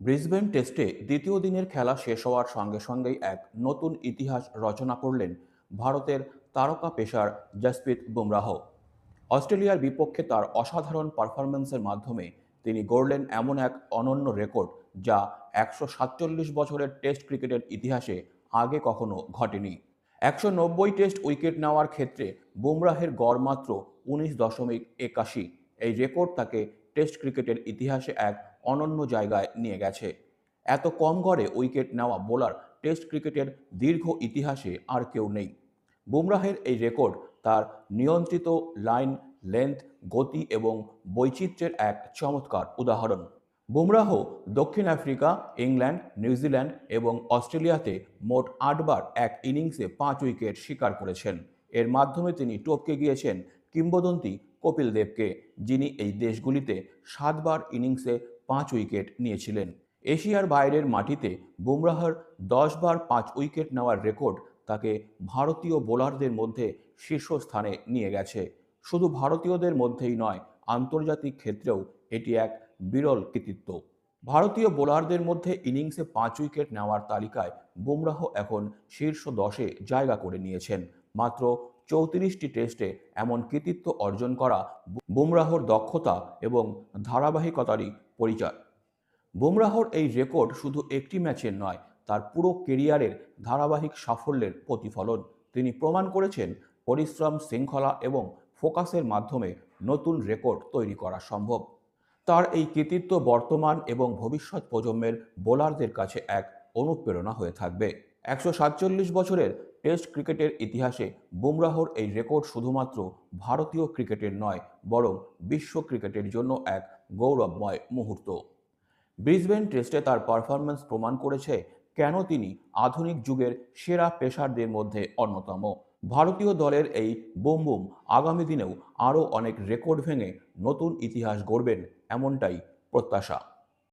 Brisbane টেস্টে দ্বিতীয় দিনের খেলা শেষ হওয়ার সঙ্গে সঙ্গেই এক নতুন ইতিহাস রচনা করলেন ভারতের তারকা পেসার জসপ্রীত বুমরাহ। অস্ট্রেলিয়ার বিপক্ষে তার অসাধারণ পারফরম্যান্সের মাধ্যমে তিনি গড়লেন এমন এক অনন্য রেকর্ড যা একশো সাতচল্লিশ বছরের টেস্ট ক্রিকেটের ইতিহাসে আগে কখনো ঘটেনি। একশো নব্বই টেস্ট উইকেট নেওয়ার ক্ষেত্রে বুমরাহের গড় মাত্র উনিশ দশমিক একাশি। এই রেকর্ড তাকে টেস্ট ক্রিকেটের ইতিহাসে এক অনন্য জায়গায় নিয়ে গেছে। এত কম গড়ে উইকেট নেওয়া বোলার টেস্ট ক্রিকেটের দীর্ঘ ইতিহাসে আর কেউ নেই। বুমরাহের এই রেকর্ড তার নিয়ন্ত্রিত লাইন, লেন্থ, গতি এবং বৈচিত্র্যের এক চমৎকার উদাহরণ। বুমরাহ দক্ষিণ আফ্রিকা, ইংল্যান্ড, নিউজিল্যান্ড এবং অস্ট্রেলিয়াতে মোট আটবার এক ইনিংসে পাঁচ উইকেট শিকার করেছেন। এর মাধ্যমে তিনি টপকে গিয়েছেন কিংবদন্তি কপিল দেবকে, যিনি এই দেশগুলিতে সাতবার ইনিংসে পাঁচ উইকেট নিয়েছিলেন। এশিয়ার বাইরের মাটিতে বুমরাহর দশবার পাঁচ উইকেট নেওয়ার রেকর্ড তাকে ভারতীয় বোলারদের মধ্যে শীর্ষস্থানে নিয়ে গেছে। শুধু ভারতীয়দের মধ্যেই নয়, আন্তর্জাতিক ক্ষেত্রেও এটি এক বিরল কৃতিত্ব। ভারতীয় বোলারদের মধ্যে ইনিংসে পাঁচ উইকেট নেওয়ার তালিকায় বুমরাহ এখন শীর্ষ দশে জায়গা করে নিয়েছেন। মাত্র চৌত্রিশটি টেস্টে এমন কৃতিত্ব অর্জন করা বুমরাহর দক্ষতা এবং ধারাবাহিকতারই পরিচয়। বুমরাহর এই রেকর্ড শুধু একটি ম্যাচের নয়, তার পুরো কেরিয়ারের ধারাবাহিক সাফল্যের প্রতিফলন। তিনি প্রমাণ করেছেন পরিশ্রম, শৃঙ্খলা এবং ফোকাসের মাধ্যমে নতুন রেকর্ড তৈরি করা সম্ভব। তার এই কৃতিত্ব বর্তমান এবং ভবিষ্যৎ প্রজন্মের বোলারদের কাছে এক অনুপ্রেরণা হয়ে থাকবে। একশো সাতচল্লিশ বছরের টেস্ট ক্রিকেটের ইতিহাসে বুমরাহর এই রেকর্ড শুধুমাত্র ভারতীয় ক্রিকেটের নয়, বরং বিশ্ব ক্রিকেটের জন্য এক গৌরবময় মুহূর্ত। ব্রিসবেন টেস্টে তার পারফরম্যান্স প্রমাণ করেছে কেন তিনি আধুনিক যুগের সেরা পেশারদের মধ্যে অন্যতম। ভারতীয় দলের এই বুম বুম আগামী দিনেও আরও অনেক রেকর্ড ভেঙে নতুন ইতিহাস গড়বেন এমনটাই প্রত্যাশা।